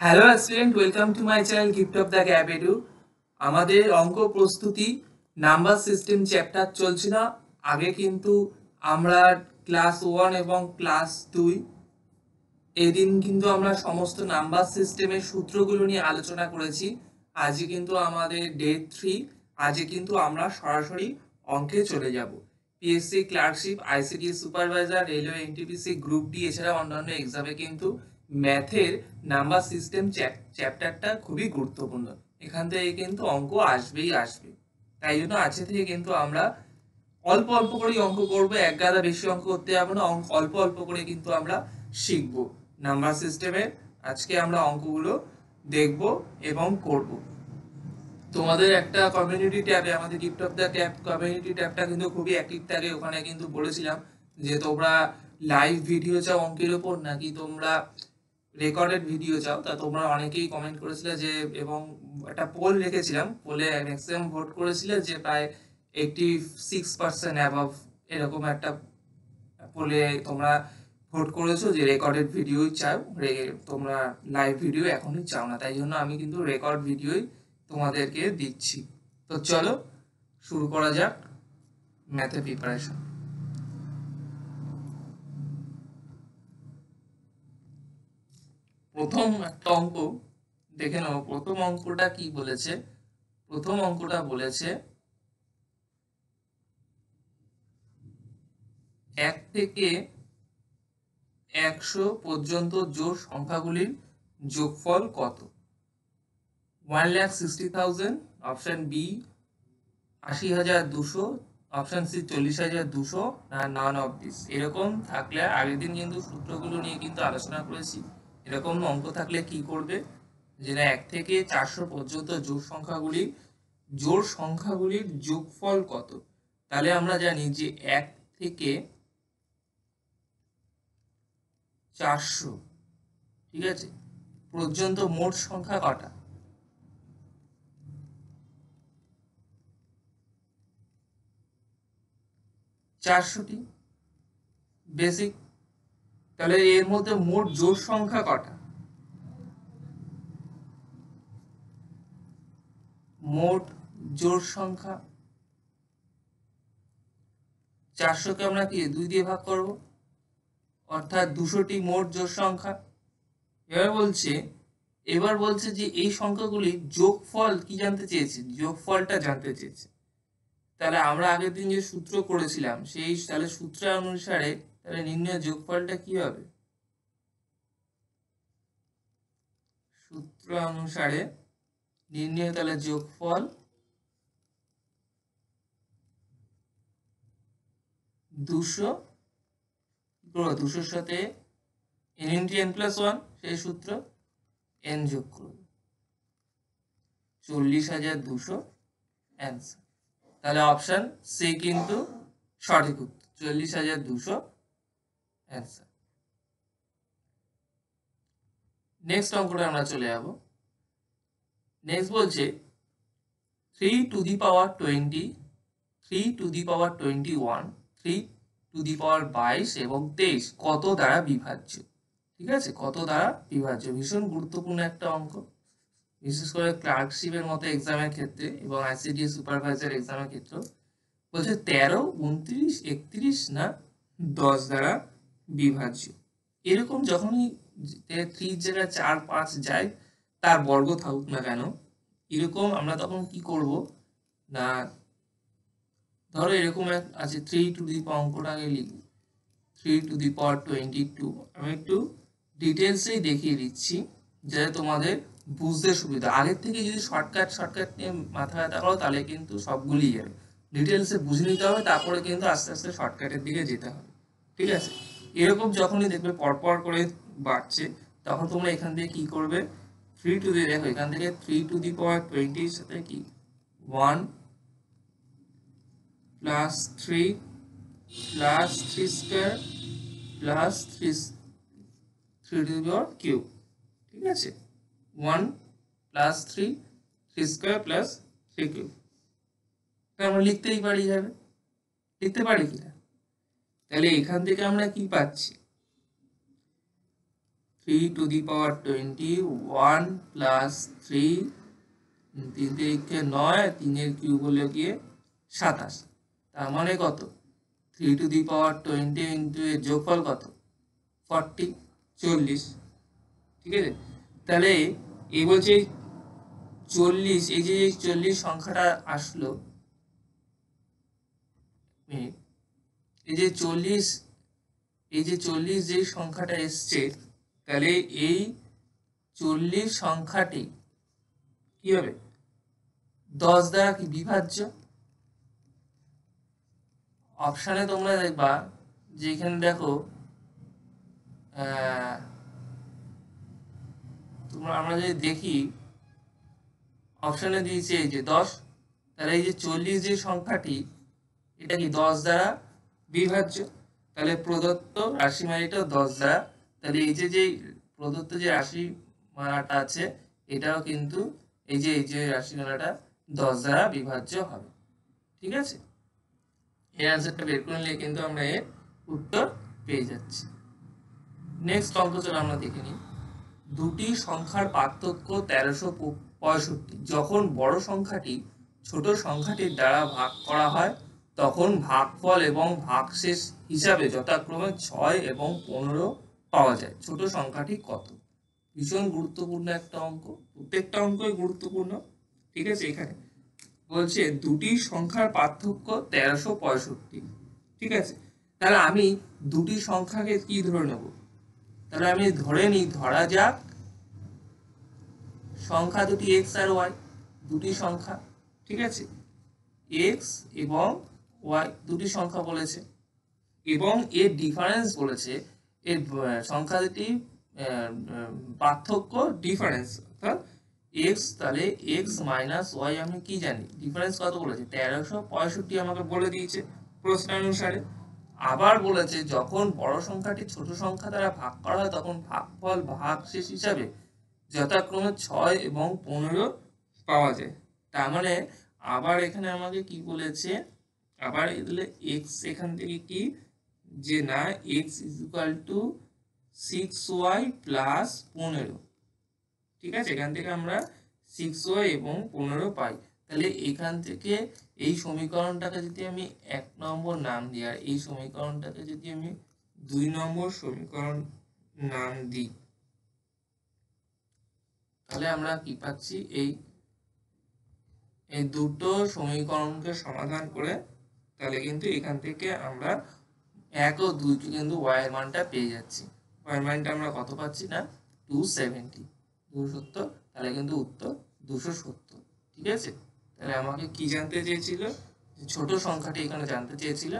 Hello student welcome to my channel gift of the gap edu আমাদের অঙ্ক প্রস্তুতি number system chapter চলছে না আগে কিন্তু আমরা ক্লাস ওয়ান এবং ক্লাস দুই এদিন কিন্তু আমরা সমস্ত নাম্বার সিস্টেমের সূত্রগুলো নিয়ে আলোচনা করেছি। আজকে কিন্তু আমাদের ডে থ্রি আজকে কিন্তু আমরা সরাসরি অঙ্কে চলে যাব। PSC clerkship ICD supervisor railway NTPC group D এছাড়া অন্যান্য এক্সামে কিন্তু ম্যাথের নাম্বার সিস্টেম চ্যাপ্টারটা খুবই গুরুত্বপূর্ণ। এখান থেকে কিন্তু অঙ্ক আসবেই আসবে। তাই জন্য আজকে থেকে কিন্তু আমরা অল্প অল্প করেই অঙ্ক করব, এক গাদা বেশি অঙ্ক করতে যাব না, অঙ্ক অল্প অল্প করে কিন্তু আমরা শিখব। নাম্বার সিস্টেমের আজকে আমরা অঙ্কগুলো দেখব এবং করব। তোমাদের একটা কমিউনিটি ট্যাবে আমাদের gift of the cap community ট্যাবটা কিন্তু খুবই অ্যাক্টিভ থাকে। ওখানে কিন্তু বলেছিলাম যে তোমরা লাইভ ভিডিও চাও অঙ্কের ওপর, নাকি তোমরা রেকর্ডেড ভিডিও চাও, তা তোমরা অনেকেই কমেন্ট করেছিলে যে, এবং একটা পোল রেখেছিলাম পোলে ম্যাক্সিমাম ভোট করেছিলে যে প্রায় এইটটি সিক্স পার্সেন্ট অ্যাভাব এরকম একটা পোলে তোমরা ভোট করেছ যে রেকর্ডেড ভিডিওই চাও তোমরা লাইভ ভিডিও এখনই চাও না। তাই জন্য আমি কিন্তু রেকর্ড ভিডিওই তোমাদেরকে দিচ্ছি। তো চলো, শুরু করা যাক ম্যাথে প্রিপারেশন প্রথম একটা অঙ্ক, দেখে নাও, প্রথম অঙ্কটা কি বলেছে? প্রথম অঙ্কটা বলেছে, এক থেকে একশো পর্যন্ত জোর সংখ্যাগুলির যোগফল কত? One lakh sixty thousand option B আশি হাজার দুশো অপশন সি চল্লিশ হাজার দুশো, না নন অফ দিস এরকম থাকলে আগের দিন কিন্তু সূত্রগুলো নিয়ে কিন্তু আলোচনা করেছি। এরকম অঙ্ক থাকলে কি করবে? যেটা এক থেকে চারশো পর্যন্ত জোর সংখ্যাগুলি জোর সংখ্যাগুলির যোগফল কত? তাহলে আমরা জানি যে এক থেকে চারশো, ঠিক আছে? পর্যন্ত মোট সংখ্যা কটা? চারশোটি। বেসিক তাহলে এর মধ্যে মোট জোর সংখ্যা কটা? মোট জোর সংখ্যা চারশোকে আমরা কি দুই দিয়ে ভাগ করব? অর্থাৎ দুশোটি মোট জোর সংখ্যা। এবার বলছে এবার বলছে যে এই সংখ্যাগুলি যোগফল কি জানতে চেয়েছে? যোগফলটা জানতে চেয়েছে। তাহলে আমরা আগের দিন যে সূত্র করেছিলাম, সেই তাহলে সূত্র অনুসারে তাহলে নির্ণয় যোগফলটা কি হবে? সূত্র অনুসারে নির্ণয় তাহলে যোগফল দুশো দুশোর সাথে N into N plus one সেই সূত্র এন যোগ করবে। চল্লিশ হাজার দুশো অ্যান্সার তাহলে অপশন সি কিন্তু সঠিক উত্তর। চল্লিশ হাজার দুশো অ্যান্সার নেক্সট অঙ্কটা আমরা চলে যাব। নেক্সট বলছে three to the power twenty three to the power twenty one three to the power বাইশ এবং তেইশ কত দ্বারা বিভাজ্য? ঠিক আছে? কত দ্বারা বিভাজ্য? ভীষণ গুরুত্বপূর্ণ একটা অঙ্ক। বিশেষ করে ক্লার্কশিপের মতো এক্সামের ক্ষেত্রে এবং আইসিডিএস সুপারভাইজার এক্সামের ক্ষেত্রে বলছে তেরো, উনত্রিশ, একত্রিশ না দশ দ্বারা বিভাজ্য। এরকম যখনই থ্রি জায়গায় চার পাঁচ যায়, তার বর্গ থাকুক না কেন, এরকম আমরা তখন কি করব? না, ধরো এরকম এক আছে থ্রি টু দি পাওয়ার অঙ্কটা আগে লিখব। Three to the power twenty two আমি একটু ডিটেলসেই দেখিয়ে দিচ্ছি, যাতে তোমাদের বুঝতে সুবিধা। আগের থেকে যদি শর্টকাট শর্টকাট নিয়ে মাথা ব্যথা করো, তাহলে কিন্তু সবগুলি যাবে। ডিটেলসে বুঝে নিতে হবে, তারপরে কিন্তু আস্তে আস্তে শর্টকাটের দিকে যেতে হবে। ঠিক আছে? এরকম যখনই দেখবে পরপর করে বাড়ছে, তখন তোমরা এখান থেকে কি করবে? থ্রি টু দি দেখো, এখান থেকে থ্রি টু দি পাওয়ার টোয়েন্টির সাথে কি? One plus three plus three square plus three three to the power cube ঠিক আছে? One plus three three square plus three cube আমরা লিখতেই পারি যাবে লিখতে পারি কিনা? তাহলে এখান থেকে আমরা কি পাচ্ছি? Three to the power twenty one plus three তিন তিরিখে নয়, তিনের কিউব হলো গিয়ে সাতাশ। তার মানে কত? Three to the power twenty into এর যোগফল কত? ফর্টি চল্লিশ। ঠিক আছে? তাহলে এই বলছে চল্লিশ, এই যে চল্লিশ সংখ্যাটা আসলো মিনিট। এই যে চল্লিশ, এই যে চল্লিশ যে সংখ্যাটা এসছে, তাহলে এই চল্লিশ সংখ্যাটি কি হবে? দশ দ্বারা কি বিভাজ্য? অপশানে তোমরা দেখবা যে এখানে দেখো তোমরা, আমরা যদি দেখি, অপশানে দিয়েছে এই যে দশ, তাহলে এই যে চল্লিশ যে সংখ্যাটি, এটা কি দশ দ্বারা বিভাজ্য। তাহলে প্রদত্ত রাশিমালাটাও দশ দ্বারা তাহলে এই যে যে প্রদত্ত যে রাশিমালাটা আছে, এটাও কিন্তু এই যে এই যে রাশিমালাটা দশ দ্বারা বিভাজ্য হবে। ঠিক আছে? এই অ্যান্সারটা বের করে নিলে কিন্তু আমরা এর উত্তর পেয়ে যাচ্ছি। নেক্সট অঙ্ক চলো আমরা দেখে নিই। দুটি সংখ্যার পার্থক্য তেরোশো পঁয়ষট্টি। যখন বড় সংখ্যাটি ছোট সংখ্যাটির দ্বারা ভাগ করা হয় তখন ভাগফল এবং ভাগশেষ হিসাবে যথাক্রমে ছয় এবং পনেরো পাওয়া যায়। ছোট সংখ্যাটি কত? ভীষণ গুরুত্বপূর্ণ একটা অঙ্ক। প্রত্যেকটা অঙ্কই গুরুত্বপূর্ণ। ঠিক আছে, এখানে বলছে দুটি সংখ্যার পার্থক্য তেরোশো পঁয়ষট্টি। ঠিক আছে, তাহলে আমি দুটি সংখ্যাকে কি ধরে নেব? তাহলে আমি ধরে নিই, ধরা যাক সংখ্যা দুটি এক্স আর ওয়াই দুটি সংখ্যা। ঠিক আছে এক্স এবং ওয়াই দুটি সংখ্যা বলেছে। এবং এর ডিফারেন্স বলেছে, এর সংখ্যা দুটি পার্থক্য ডিফারেন্স অর্থাৎ এক্স তাহলে এক্স মাইনাস ওয়াই আমি কি জানি? ডিফারেন্স কত বলেছে? তেরোশো পঁয়ষট্টি আমাকে বলে দিয়েছে প্রশ্ন অনুসারে আবার বলেছে যখন বড় সংখ্যাটি ছোট সংখ্যা দ্বারা ভাগ করা হয়, তখন ভাগফল ভাগশেষ হিসাবে যথাক্রমে ছয় এবং পনেরো পাওয়া যায়। তার মানে আবার এখানে আমাকে কি বলেছে? আবার এগুলো এক্স এখান থেকে কি? যে না x is equal to six y plus পনেরো। ঠিক আছে? এখান থেকে আমরা সিক্স ওয়াই এবং পনেরো পাই। তাহলে এখান থেকে এই সমীকরণটাকে যদি আমি এক নম্বর নাম দিই, আর এই সমীকরণটাকে যদি আমি দুই নম্বর সমীকরণ নাম দিই, তাহলে আমরা কি পাচ্ছি? এই এই দুটো সমীকরণকে সমাধান করে তাহলে কিন্তু এখান থেকে আমরা এক ও দুইকে কিন্তু ওয়াই এর মানটা পেয়ে যাচ্ছি। ওয়াই এর মানটা আমরা কত পাচ্ছি না? টু সেভেন্টি দুশো সত্তর, তাহলে কিন্তু উত্তর দুশো সত্তর, ঠিক আছে? তাহলে আমাকে কি জানতে চেয়েছিল? ছোট সংখ্যাটি এখানে জানতে চেয়েছিল,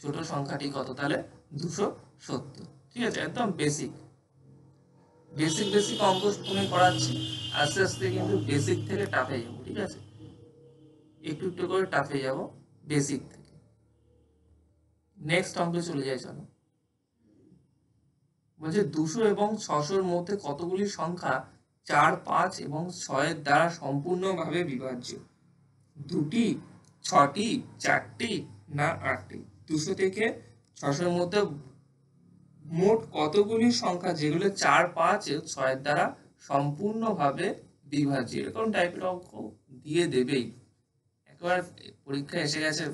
ছোট সংখ্যাটি কত? তাহলে দুশো সত্তর, ঠিক আছে? একদম বেসিক বেসিক বেসিক অঙ্ক তুমি করাচ্ছি, আস্তে আস্তে কিন্তু বেসিক থেকে টাফে যাব, ঠিক আছে? একটু একটু করে টাফে যাব বেসিক থেকে। নেক্সট অঙ্কে চলে যাই, চলো। বলছে দুশো এবং ছশোর মধ্যে কতগুলি সংখ্যা চার, পাঁচ এবং ছয়ের দ্বারা সম্পূর্ণভাবে বিভাজ্য? দুটি, ছটি, চারটি না আটটি? দুশো থেকে ছশোর মধ্যে মোট কতগুলি সংখ্যা যেগুলো চার, পাঁচ ছয়ের দ্বারা সম্পূর্ণভাবে বিভাজ্য? এরকম টাইপের অঙ্ক দিয়ে দেবেই। একবার পরীক্ষা এসে গেছে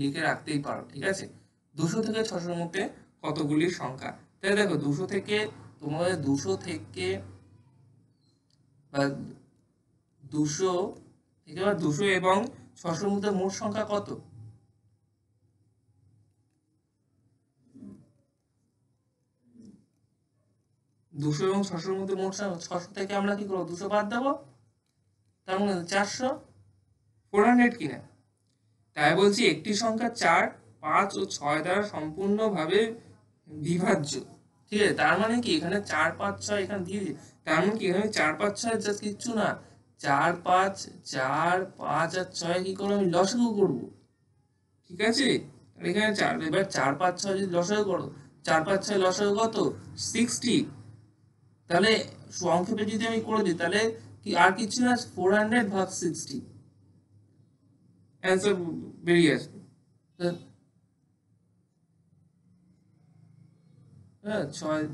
লিখে রাখতেই পারো ঠিক আছে? দুশো থেকে ছশোর মধ্যে কতগুলি সংখ্যা? তাই দেখো দুশো থেকে তোমাদের দুশো থেকে বা দুশো থেকে বা দুশো এবং ছশোর মধ্যে মোট সংখ্যা কত? দুশো এবং ছশোর মধ্যে মোট ছশো থেকে আমরা কি করব? দুশো বাদ দেবো? তার মধ্যে চারশো? ফোর হান্ড্রেড কিনা? তাই বলছি একটি সংখ্যা চার, পাঁচ ও ছয় দ্বারা সম্পূর্ণভাবে বিভাজ্য। ঠিক আছে? তার মানে কি? এখানে চার, পাঁচ, ছয় এখানে দিয়ে তার মানে কি? এখানে চার, পাঁচ, ছয় জাস্ট কিচ্ছু না। চার, পাঁচ চার, পাঁচ আর ছয় কি করে আমি লসাগু করব? ঠিক আছে? এখানে চার, এবার চার, পাঁচ, ছয় যদি লসাগু করো, চার, পাঁচ, ছয় লসাগু কত? সিক্সটি। তাহলে সংক্ষেপে যদি আমি করে দিই, তাহলে কি আর কিছু না? ফোর হান্ড্রেড ভাগ সিক্সটি। answer বেরিয়ে আসবে হ্যাঁ ছয়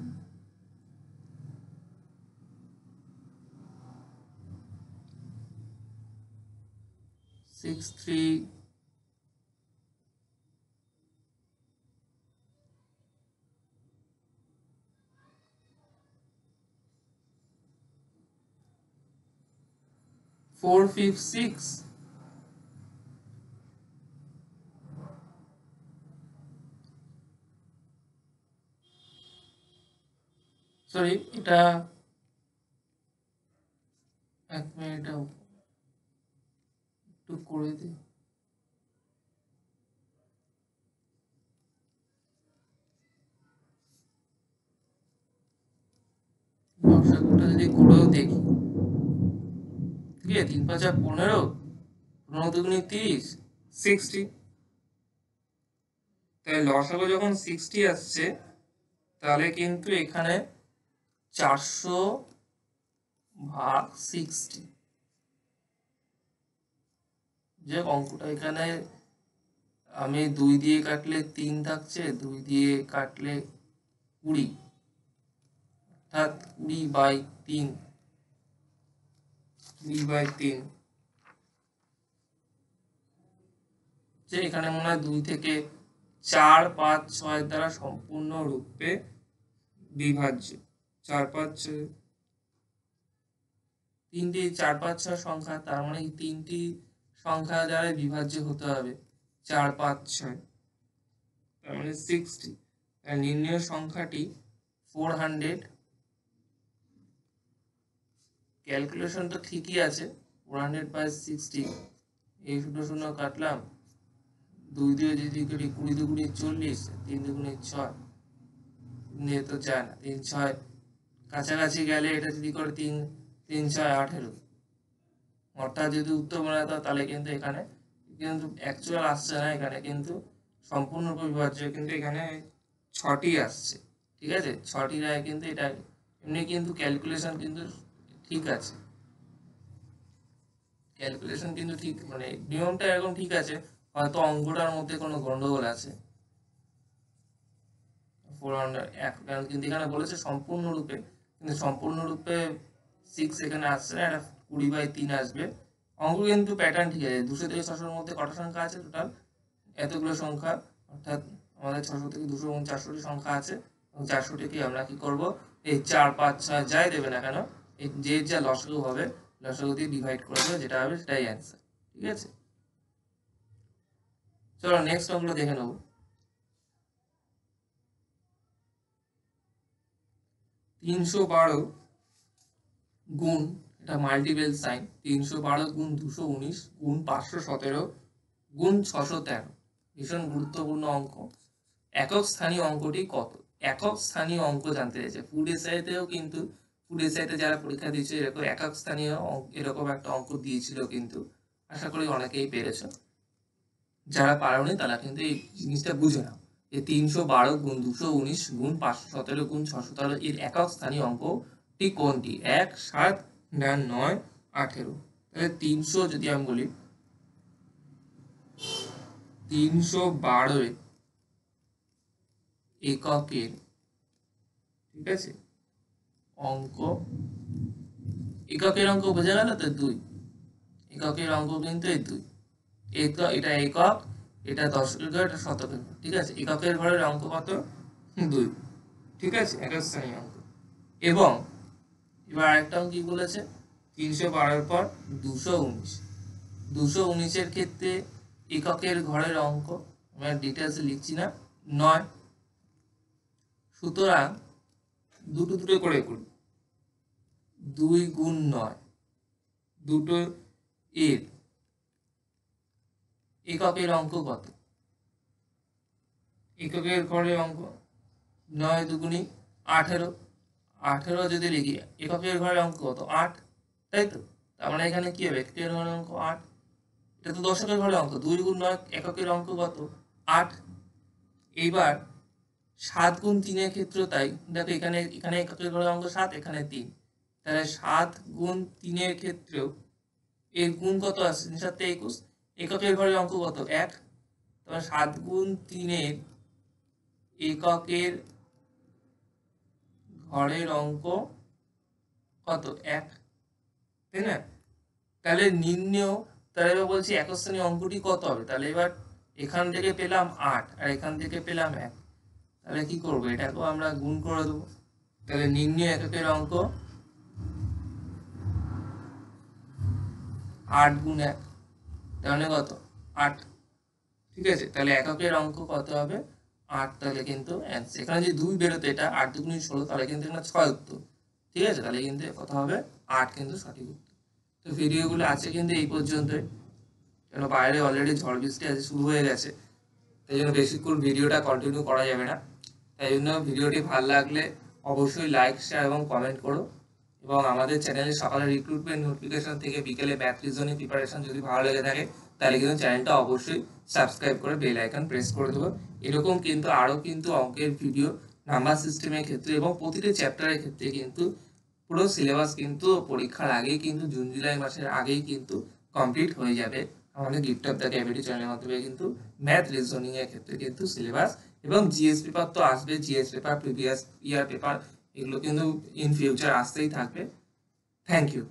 সিক্স সরি এটা এক মিনিট একটু করে দিই যদি করেও দেখি। ঠিক আছে তিন পনেরো? পনেরো তিরিশ? সিক্সটি যখন সিক্সটি আসছে, তাহলে কিন্তু এখানে চারশো ভাগ সিক্সটি যে অঙ্কটা এখানে আমি দুই দিয়ে কাটলে তিন থাকছে, দুই দিয়ে কাটলে কুড়ি। অর্থাৎ কুড়ি বাই তিন। কুড়ি বাই তিন। যে এখানে মনে হয় দুই থেকে চার পাঁচ ছয় দ্বারা সম্পূর্ণ রূপে বিভাজ্য। চার পাঁচ ছয় তিনটি চার পাঁচ ছয় সংখ্যা, তার মানে তিনটি সংখ্যা দ্বারা বিভাজ্য হতে হবে। চার পাঁচ ছয়, তার মানে সিক্সটি নির্ণয় সংখ্যাটি ফোর হান্ড্রেড ক্যালকুলেশনটা ঠিকই আছে ফোর হান্ড্রেড বাই সিক্সটি এই শূন্য শূন্য কাটলাম। দুই দিয়ে যদি কুড়ি দুগুণি চল্লিশ, তিন দুগুণি ছয় নিয়ে তো যায় না তিন ছয় কাছাকাছি গেলে এটা যদি করে তিন তিন, ছয় আঠেরো অর্থাৎ যদি উত্তর হয় তাহলে কিন্তু এখানে, কিন্তু অ্যাকচুয়াল আসছে না এখানে, কিন্তু সম্পূর্ণ বিভাজ্য কিন্তু এখানে ছটি আসছে, ঠিক আছে? ছটি রায় কিন্তু এটা, এমনি কিন্তু ক্যালকুলেশন কিন্তু ঠিক আছে। ক্যালকুলেশন কিন্তু ঠিক মানে নিয়মটা এরকম ঠিক আছে, হয়তো অঙ্কটার মধ্যে কোনো গন্ডগোল আছে। ফোর হান্ড্রেড কিন্তু এখানে বলেছে সম্পূর্ণরূপে কিন্তু সম্পূর্ণরূপে সিক্স এখানে আসছে না এটা কুড়ি বাই তিন আসবে। অঙ্ক কিন্তু প্যাটার্ন ঠিক আছে। দুশো থেকে ছশোর মধ্যে কটা সংখ্যা আছে টোটাল এতগুলো সংখ্যা, অর্থাৎ আমাদের ছশো থেকে দুশো এবং চারশোটি সংখ্যা আছে। এবং চারশোটিকে আমরা কি করব? এই চার, পাঁচ, ছয় যাই দেবে না কেন এই যে যা লসগু হবে, লসগু দিয়ে ডিভাইড করে দেবে, যেটা হবে সেটাই অ্যান্সার ঠিক আছে? চলো নেক্সট অঙ্কটা দেখে নেব। তিনশো বারো গুণ, এটা মাল্টিপেল সাইন তিনশো বারো গুণ দুশো উনিশ গুণ পাঁচশো সতেরো গুণ ছশো তেরো। ভীষণ গুরুত্বপূর্ণ অঙ্ক। একক স্থানীয় অঙ্কটি কত? একক স্থানীয় অঙ্ক জানতে চাইছে। ফুড এসআইতেও কিন্তু ফুড এসআইতে যারা পরীক্ষা দিয়েছে এরকম একক স্থানীয় এরকম একটা অঙ্ক দিয়েছিল কিন্তু, আশা করি অনেকেই পেরেছ। যারা পারোনি তারা কিন্তু এই জিনিসটা বুঝে যে তিনশো বারো গুণ দুশো উনিশ গুণ পাঁচশো সতেরো গুণ ছশো তেরো এর একক স্থানীয় অঙ্কটি কোনটি? এক, সাত নয়, আঠেরো। তাহলে তিনশো যদি আমি বলি, তিনশো বারো এককের, ঠিক আছে, অঙ্ক, এককের অঙ্ক বোঝা গেল তো দুই। এককের অঙ্ক কিন্তু এই দুই। এটা একক এটা দশকের ঘর এটা শতকের ঠিক আছে? এককের ঘরের অঙ্ক কত? দুই। ঠিক আছে? একক শ্রেণি অঙ্ক। এবং এবার আরেকটা অঙ্ক কি বলেছে? তিনশো বারোর পর দুশো উনিশ। দুশো উনিশের ক্ষেত্রে এককের ঘরের অঙ্ক, আমরা ডিটেলস লিখছি না, নয়। সুতরাং দুটো দুটো করে করি। দুই গুণ নয়। দুটো এর এককের অঙ্ক কত? এককের ঘরের অঙ্ক নয় দুগুণি আঠেরো। আঠেরো যদি লিখি, এককের ঘরের অঙ্ক কত? আট। তাই তো? তার মানে এখানে কি হবে? এককের ঘরের অঙ্ক আট। এটা তো দশকের ঘরের অঙ্ক। দুই গুণ নয়, এককের অঙ্ক কত? আট। এইবার সাত গুণ তিনের ক্ষেত্রে তাই। দেখো এখানে এখানে এককের ঘরের অঙ্ক সাত, এখানে তিন। তাহলে সাত গুণ তিনের ক্ষেত্রেও এর গুণ কত আছে? সাথে একুশ। এককের ঘরের অঙ্ক কত? এক। তোমার সাত গুণ তিনের এককের ঘরের অঙ্ক কত? এক। তাই না? তাহলে নির্ণেয় তাহলে এবার বলছি শ্রেণি অঙ্কটি কত হবে? তাহলে এবার এখান থেকে পেলাম আট আর এখান থেকে পেলাম এক। তাহলে কি করব? এটাকেও আমরা গুণ করে দেবো। তাহলে নির্ণয় এককের অঙ্ক আট গুণ এক। তাহলে কত? আট। ঠিক আছে? তাহলে এককের অঙ্ক কত হবে? আট, তাহলে কিন্তু। এখানে যদি দুই বেরোতো এটা, আট দুগুণি ষোলো, তাহলে কিন্তু এখানে ছয় উত্তর। ঠিক আছে? তাহলে কিন্তু কত হবে? আট কিন্তু সঠিক উত্তর। তো ভিডিওগুলো আছে কিন্তু এই পর্যন্তই কেন বাইরে অলরেডি ঝড় বৃষ্টি আছে শুরু হয়ে গেছে। তাই জন্য বেশিক্ষণ ভিডিওটা কন্টিনিউ করা যাবে না। তাই জন্য ভিডিওটি ভালো লাগলে অবশ্যই লাইক শেয়ার এবং কমেন্ট করো। এবং আমাদের চ্যানেলে সকালে রিক্রুটমেন্ট নোটিফিকেশন থেকে বিকেলে ম্যাথ রিজনিং প্রিপারেশন যদি ভালো লেগে থাকে, তাহলে কিন্তু চ্যানেলটা অবশ্যই সাবস্ক্রাইব করে বেল আইকন প্রেস করে দেবো। এরকম কিন্তু আরও কিন্তু অঙ্কের ভিডিও নাম্বার সিস্টেমের ক্ষেত্রে এবং প্রতিটি চ্যাপ্টারের ক্ষেত্রে কিন্তু পুরো সিলেবাস কিন্তু পরীক্ষার আগেই কিন্তু জুন, জুলাই মাসের আগেই কিন্তু কমপ্লিট হয়ে যাবে। আমাদের গিফট অফ দ্য ক্যাভিটি চ্যানেলের মাধ্যমে কিন্তু ম্যাথ রিজনিং এর ক্ষেত্রে কিন্তু সিলেবাস এবং জিএস পেপার তো আসবে। GS paper previous year paper এগুলো কিন্তু ইন ফিউচার আসতেই থাকবে। Thank you